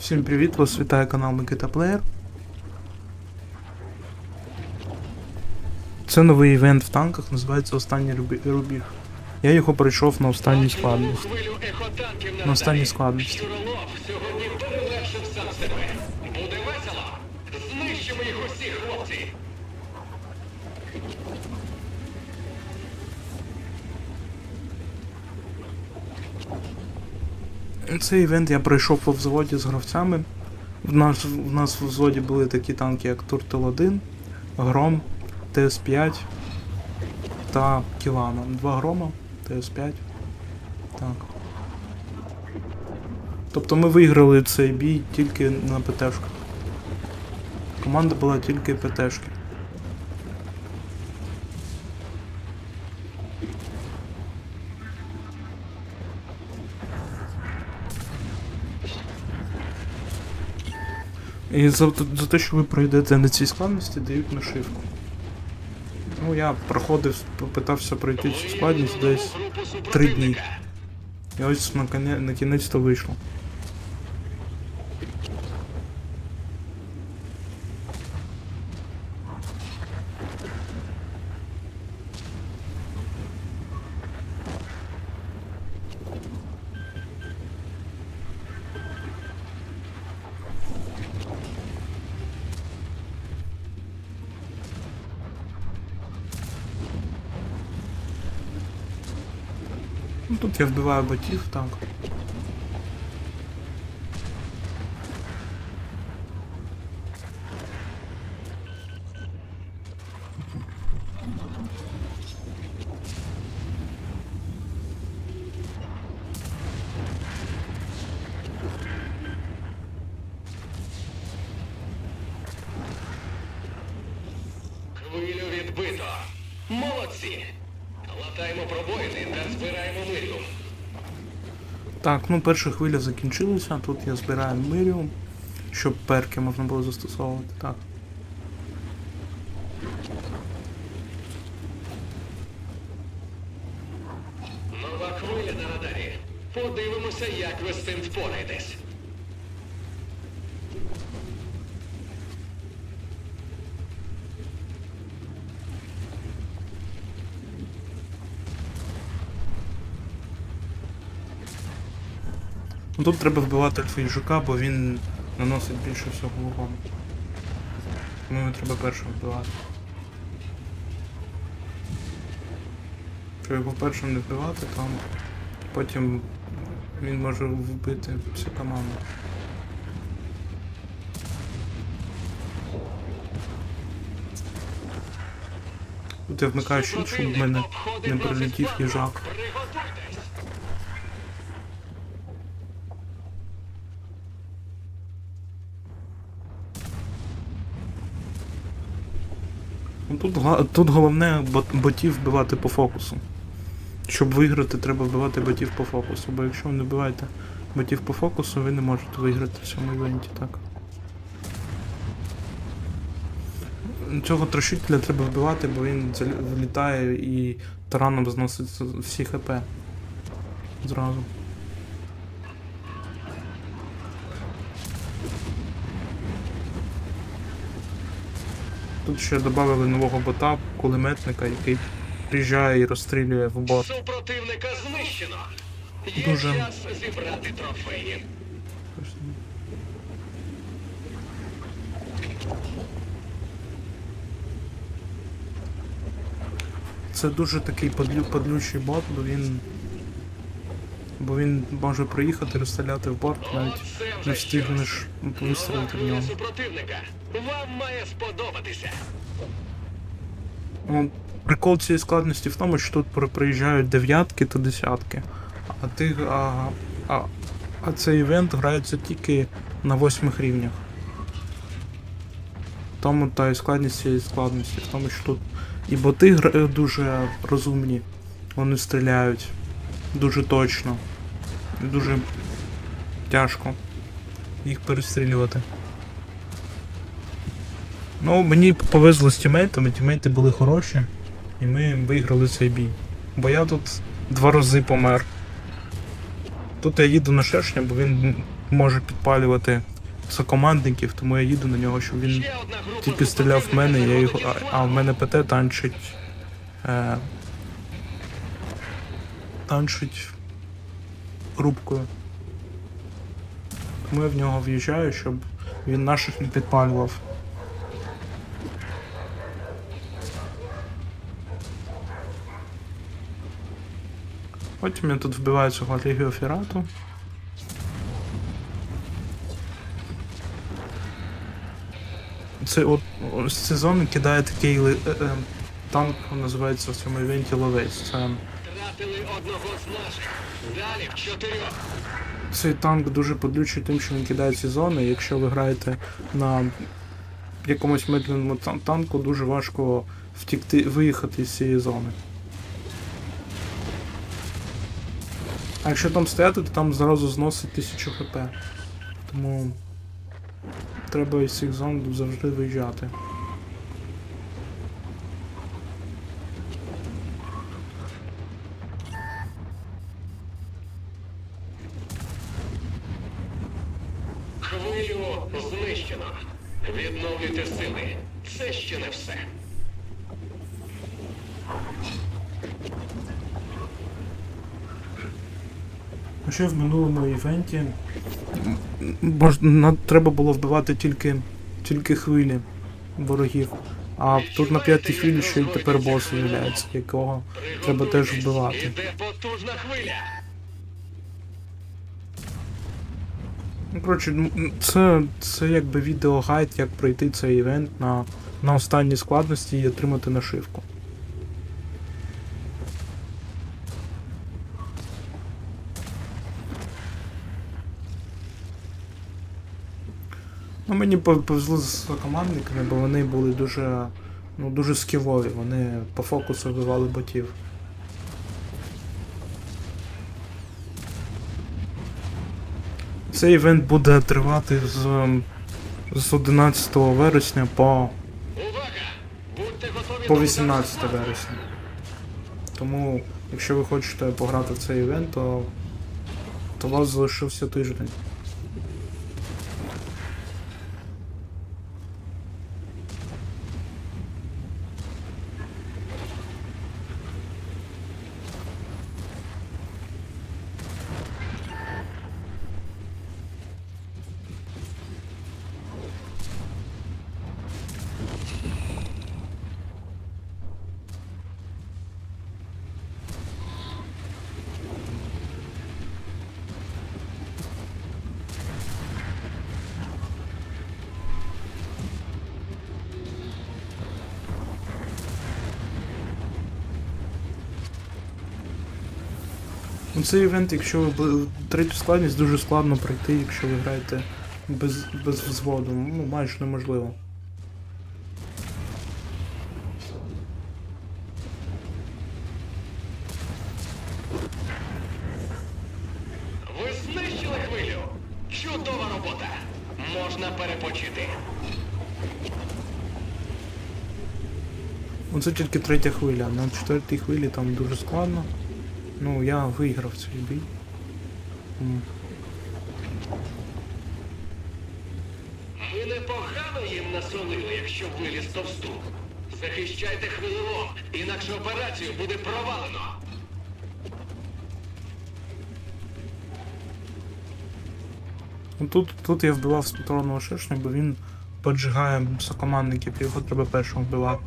Всім привіт, вас вітає канал Микита Плеєр. Це новий івент в танках, називається Останній Рубі- рубіж. Я його пройшов на останній складності. На останній складності. Буде весело. Знищимо їх усіх, хлопці. Цей івент я пройшов по взводі з гравцями. В нас, в нас в взводі були такі танки, як Туртел 1, Гром, ТС-5 та Кілана. Два грома, ТС-5. Так. Тобто ми виграли цей бій тільки на ПТшках. Команда була тільки ПТшки. І за, за те, що ви пройдете на цій складності, дають нашивку. Ну, я проходив, попитався пройти цю складність десь три дні. І ось на, кінець то вийшло. тут я вбиваю ботів, так. Хвилю відбито. Молодці. Латаємо пробоїни та збираємо мирю. Так, ну перша хвиля закінчилася, тут я збираю миріум, щоб перки можна було застосовувати. Так. Нова хвиля на радарі. Подивимося, як ви з цим впораєтесь. Ну тут треба вбивати Альфа бо він наносить більше всього вогону. Тому його треба першим вбивати. Якщо його першим не вбивати, то потім він може вбити всю команду. Тут я вмикаю щоб в мене не прилетів їжак. Тут, тут головне ботів вбивати по фокусу. Щоб виграти, треба вбивати ботів по фокусу, бо якщо ви не вбиваєте ботів по фокусу, ви не можете виграти в цьому івенті, так. Цього трошителя треба вбивати, бо він влітає і тараном зносить всі хп. Зразу. Тут ще додали нового бота, кулеметника, який приїжджає і розстрілює в борт. Супротивника знищено. Є Дуже. час зібрати трофеї. Це дуже такий подлю, подлючий бот, бо він. Бо він може проїхати, розстріляти в борт, навіть не встигнеш вистрілити в нього. Вам має сподобатися. Ну, прикол цієї складності в тому, що тут приїжджають дев'ятки та десятки. А ти. А, а, а цей івент грається тільки на восьмих рівнях. Тому та і складність цієї складності, в тому, що тут і боти дуже розумні, вони стріляють дуже точно. І дуже тяжко їх перестрілювати. Ну, мені повезло з тімейтами, тімейти були хороші, і ми виграли цей бій. Бо я тут два рази помер. Тут я їду на шершня, бо він може підпалювати сокомандників, тому я їду на нього, щоб він тільки стріляв в мене, я його. А, а в мене ПТ танчить. Е, танчить рубкою. Тому я в нього в'їжджаю, щоб він наших не підпалював. Потім я тут вбиваю цього Лігіо Фірату. Це от ось ці кидає такий е, е, танк, називається в цьому івенті Ловець. Це Втратили одного з наших. Далі чотирьох. Цей танк дуже подлючий тим, що він кидає ці зони. Якщо ви граєте на якомусь медленному танку, дуже важко втікти, виїхати з цієї зони. А якщо там стояти, то там зразу зносить 1000 хп. Тому треба із цих зон завжди виїжджати. Хвилю знищено. Відновлюйте сили. Це ще не все. А ще в минулому івенті мож, на, треба було вбивати тільки, тільки хвилі ворогів. А тут на п'ятій хвилі ще й тепер бос з'являється, якого треба теж вбивати. Ну, коротше, ну, це, це якби відеогайд, як пройти цей івент на, на останній складності і отримати нашивку. Ну, мені повезло з командниками, бо вони були дуже, ну, дуже скілові, вони по фокусу вбивали ботів. Цей івент буде тривати з, з 11 вересня по, по 18 вересня. Тому, якщо ви хочете пограти в цей івент, то, то у вас залишився тиждень. Ну, Цей івент, якщо ви третю складність дуже складно пройти, якщо ви граєте без, без взводу. Ну, майже неможливо. Ви знищили хвилю. Чудова робота. Можна перепочити. Ну, це тільки третя хвиля. На четвертій хвилі там дуже складно. Ну, я виграв цей бій. Ми непогано їм насолили, якщо виліз товсту. Захищайте хвилило, інакше операцію буде провалено. Ну, тут, тут я вбивав спотворного шишня, бо він поджигає сокомандників, його треба першим вбивати.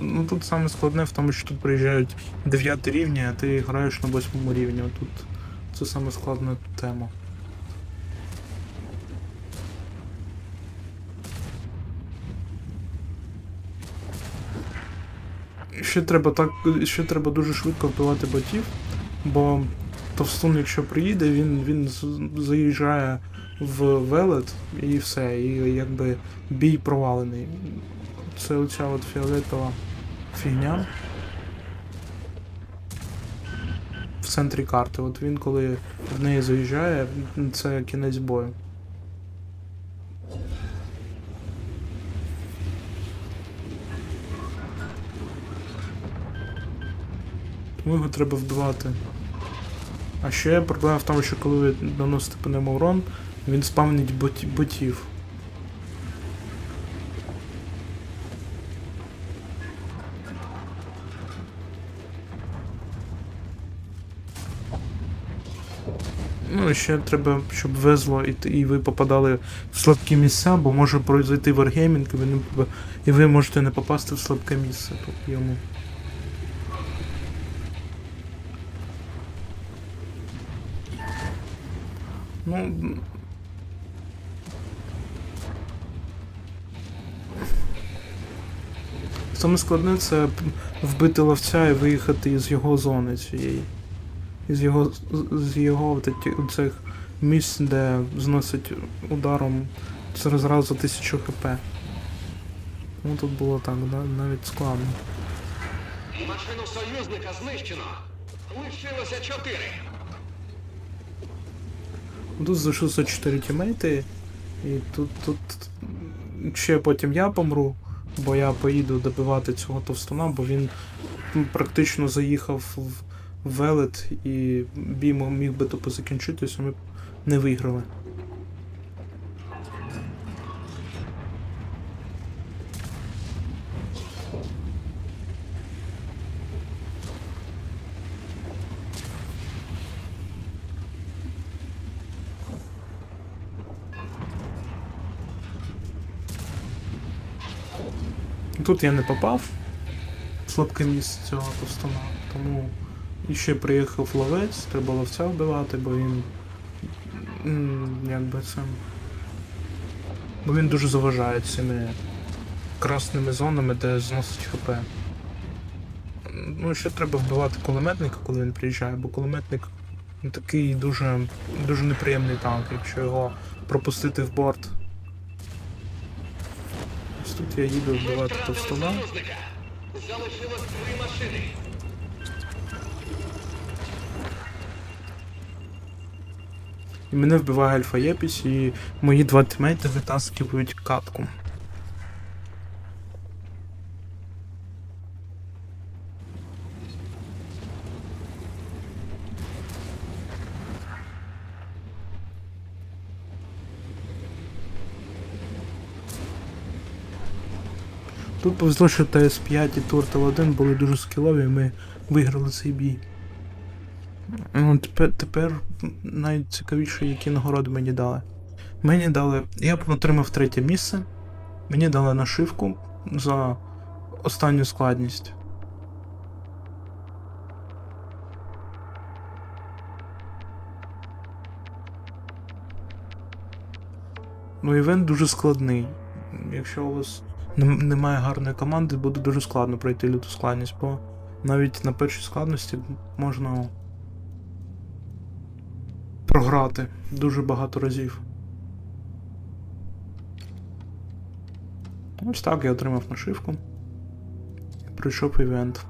Ну тут саме складне в тому, що тут приїжджають 9 рівні, а ти граєш на 8 рівні. Тут це саме складна тема. Ще треба так, ще треба дуже швидко вбивати ботів, бо Товстун, якщо приїде, він, він заїжджає в велет і все, і якби бій провалений. Це оця от фіолетова фігня. В центрі карти. От він коли в неї заїжджає, це кінець бою. Тому його треба вбивати. А ще проблема в тому, що коли ви наносите по ньому урон, він спавнить боті- ботів. Ну, ще треба, щоб везло і, і ви попадали в слабкі місця, бо може произойти варгеймінг, і ви, не, і ви можете не попасти в слабке місце тут йому. Ну. Саме складне це вбити ловця і виїхати із його зони цієї. Із його, з- з його цих місць, де зносить ударом зразу 1000 хп. Ну тут було так, да, навіть складно. Машину союзника знищено. Лишилося чотири. Тут залишилося 4 тімейти, і тут, тут ще потім я помру, бо я поїду добивати цього товстуна, бо він практично заїхав в велет і бій міг би тупо закінчитися, ми б не виграли. Тут я не попав слабке місце цього товстуна, тому і ще приїхав ловець, треба ловця вбивати, бо він. Якби це. Бо він дуже заважає цими красними зонами, де зносить ХП. Ну, ще треба вбивати кулеметника, коли він приїжджає, бо кулеметник такий дуже, дуже неприємний танк, якщо його пропустити в борт. Ось тут я їду вбивати союзника. Залишилось три машини. І мене вбиває Альфа Єпіс, і мої два тімейти витаскивають катку. Тут повезло, що ТС-5 і Туртл 1 були дуже скілові, і ми виграли цей бій. Ну, тепер, тепер найцікавіше, які нагороди мені дали. Мені дали. Я отримав третє місце. Мені дали нашивку за останню складність. Ну, івент дуже складний. Якщо у вас немає гарної команди, буде дуже складно пройти люту складність, бо навіть на першій складності можна програти дуже багато разів. Ось так я отримав нашивку. Прийшов івент.